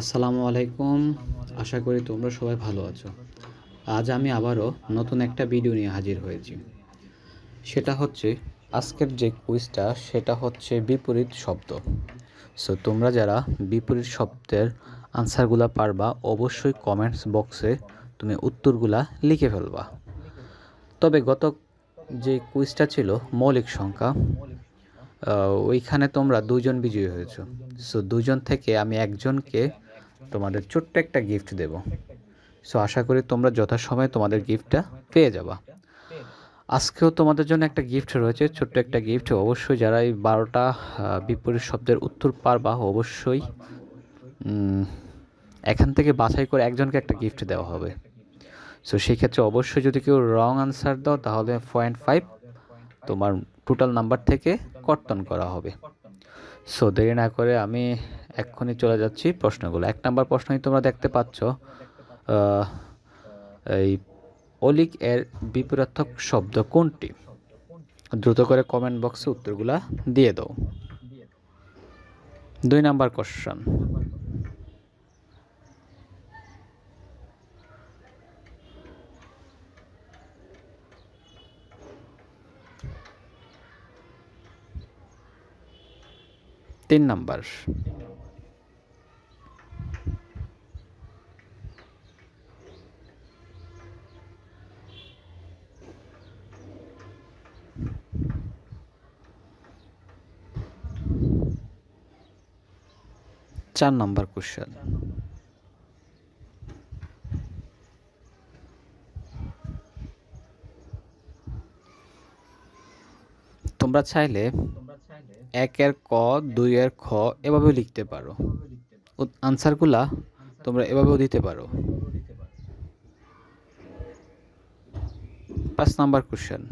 আসসালামু আলাইকুম। আশা করি তোমরা সবাই ভালো আছো। আজ আমি আবারও নতুন একটা ভিডিও নিয়ে হাজির হয়েছি। সেটা হচ্ছে, আজকের যে কুইজটা সেটা হচ্ছে বিপরীত শব্দ। সো তোমরা যারা বিপরীত শব্দের আনসারগুলো পারবা, অবশ্যই কমেন্টস বক্সে তুমি উত্তরগুলা লিখে ফেলবা। তবে গত যে কুইজটা ছিল, মৌলিক সংখ্যা ওইখানে তোমরা দুজন বিজয়ী হয়েছো। সো দুজন থেকে আমি একজনকে তোমাদের ছোট্ট একটা গিফট দেব। সো আশা করি তোমরা যথাসময়ে তোমাদের গিফটটা পেয়ে যাবা। আজকেও তোমাদের জন্য একটা গিফট রয়েছে, ছোট্ট একটা গিফট অবশ্যই যারা এই বারোটা বিপরীত শব্দের উত্তর পারবা, অবশ্যই এখান থেকে বাছাই করে একজনকে একটা গিফট দেওয়া হবে। সো সেই ক্ষেত্রে অবশ্যই যদি কেউ রং আনসার দাও, তাহলে পয়েন্ট ফাইভ তোমার টোটাল নাম্বার থেকে কর্তন করা হবে। সো দেরি না করে আমি এক্ষুনি চলে যাচ্ছি প্রশ্নগুলো। এক নম্বর প্রশ্নই তোমরা দেখতে পাচ্ছ এই অলিক এর বিপরীতক শব্দ কোনটি? দ্রুত করে কমেন্ট বক্সে উত্তরগুলা দিয়ে দাও। দুই নাম্বার কোশ্চেন তিন নাম্বার। চার নাম্বার কোশ্চেন তোমরা চাইলে একের ক, দুইয়ের খ, এভাবেও লিখতে পারো। আনসারগুলা তোমরা এভাবেও দিতে পারো। পাঁচ নাম্বার কোশ্চেন।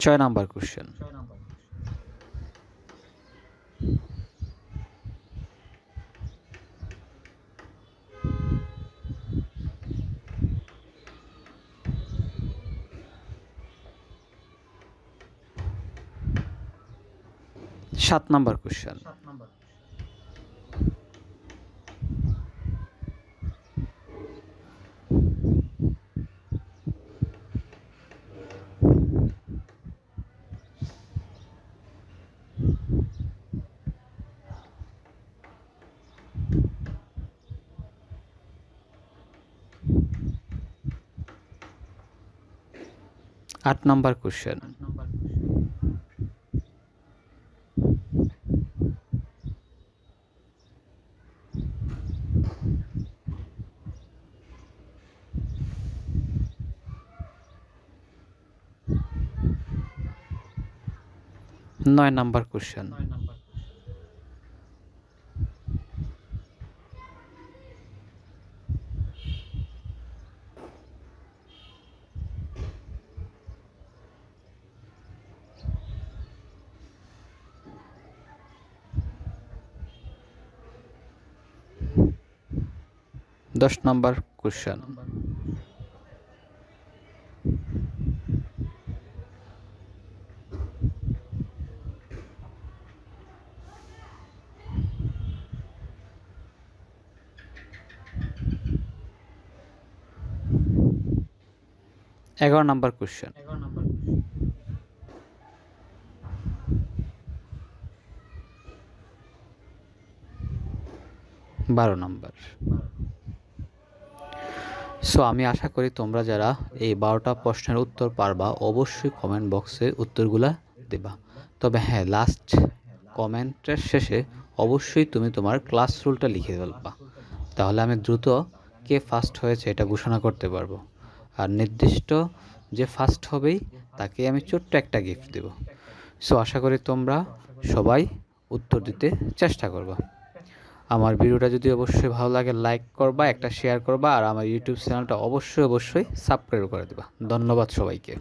ছয় নাম্বার কোশ্চেন সাত নাম্বার কোশ্চেন আট নম্বর কোশ্চেন নয় নম্বর কোশ্চেন দশ নাম্বার কোশ্চেন। এগারো নাম্বার কোশ্চেন। বারো নাম্বার। সো আমি আশা করি তোমরা যারা এই বারোটা প্রশ্নের উত্তর পারবা, অবশ্যই কমেন্ট বক্সে উত্তরগুলা দেবা। তবে হ্যাঁ লাস্ট কমেন্টের শেষে অবশ্যই তুমি তোমার ক্লাস রুলটা লিখে ফেলবা। তাহলে আমি দ্রুত কে ফার্স্ট হয়েছে এটা ঘোষণা করতে পারব। আর নির্দিষ্ট যে ফার্স্ট হবেই, তাকে আমি ছোট্ট একটা গিফট দেব। সো আশা করি তোমরা সবাই উত্তর দিতে চেষ্টা করবা। আমার ভিডিওটা যদি অবশ্যই ভালো লাগে লাইক করবা, একটা শেয়ার করবা, আর আমার ইউটিউব চ্যানেলটা অবশ্যই অবশ্যই সাবস্ক্রাইব করে দেবা। ধন্যবাদ সবাইকে।